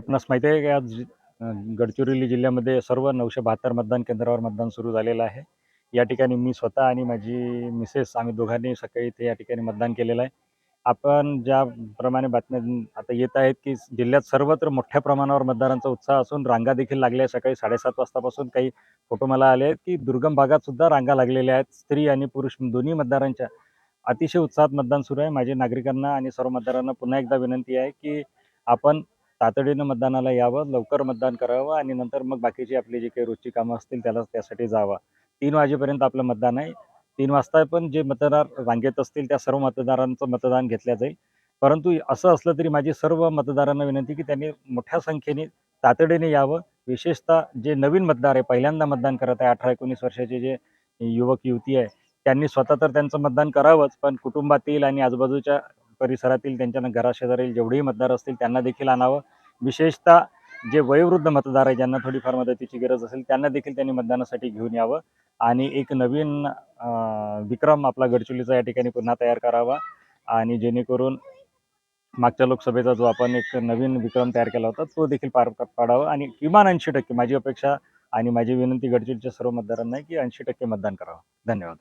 आपणास माहिती आहे की आज गडचिरोली जिल्ह्यामध्ये सर्व नऊशे बहात्तर मतदान केंद्रावर मतदान सुरू झालेलं आहे. या ठिकाणी मी स्वतः आणि माझी मिसेस आम्ही दोघांनी सकाळी इथे या ठिकाणी मतदान केलेलं आहे. आपण ज्याप्रमाणे बातम्या आता येत आहेत की जिल्ह्यात सर्वत्र मोठ्या प्रमाणावर मतदारांचा उत्साह असून रांगा देखील लागल्या आहेत. सकाळी साडेसात वाजतापासून काही फोटो मला आले आहेत की दुर्गम भागात सुद्धा रांगा लागलेल्या आहेत. स्त्री आणि पुरुष दोन्ही मतदारांच्या अतिशय उत्साहात मतदान सुरू आहे. माझे नागरिकांना आणि सर्व मतदारांना पुन्हा एकदा विनंती आहे की आपण तातडीनं मतदानाला यावं लवकर मतदान करावं आणि नंतर मग बाकीची आपली जी काही रोजची कामं असतील त्याला त्यासाठी जावं. तीन वाजेपर्यंत आपलं मतदान आहे. तीन वाजता पण जे मतदार रांगेत असतील त्या सर्व मतदारांचं मतदान घेतलं जाईल. परंतु असं असलं तरी माझी सर्व मतदारांना विनंती की त्यांनी मोठ्या संख्येने तातडीने यावं. विशेषतः जे नवीन मतदार आहे पहिल्यांदा मतदान करत आहे अठरा एकोणीस वर्षाचे जे युवक युवती आहे त्यांनी स्वतः तर त्यांचं मतदान करावंच पण कुटुंबातील आणि आजूबाजूच्या परिसरातील त्यांच्या घराशेजारील जेवढेही मतदार असतील त्यांना देखील आणावं. विशेषतः जे वयोवृद्ध मतदार आहे ज्यांना थोडीफार मदतीची गरज असेल त्यांना देखील त्यांनी मतदानासाठी घेऊन यावं. आणि एक नवीन विक्रम आपला गडचुलीचा या ठिकाणी पुन्हा तयार करावा. आणि जेणेकरून मागच्या लोकसभेचा जो आपण एक नवीन विक्रम तयार केला होता तो देखील पार पाडावा. आणि किमान ऐंशी टक्के माझी अपेक्षा आणि माझी विनंती गडचिरोलीच्या सर्व मतदारांना की ऐंशी टक्के मतदान करावं. धन्यवाद.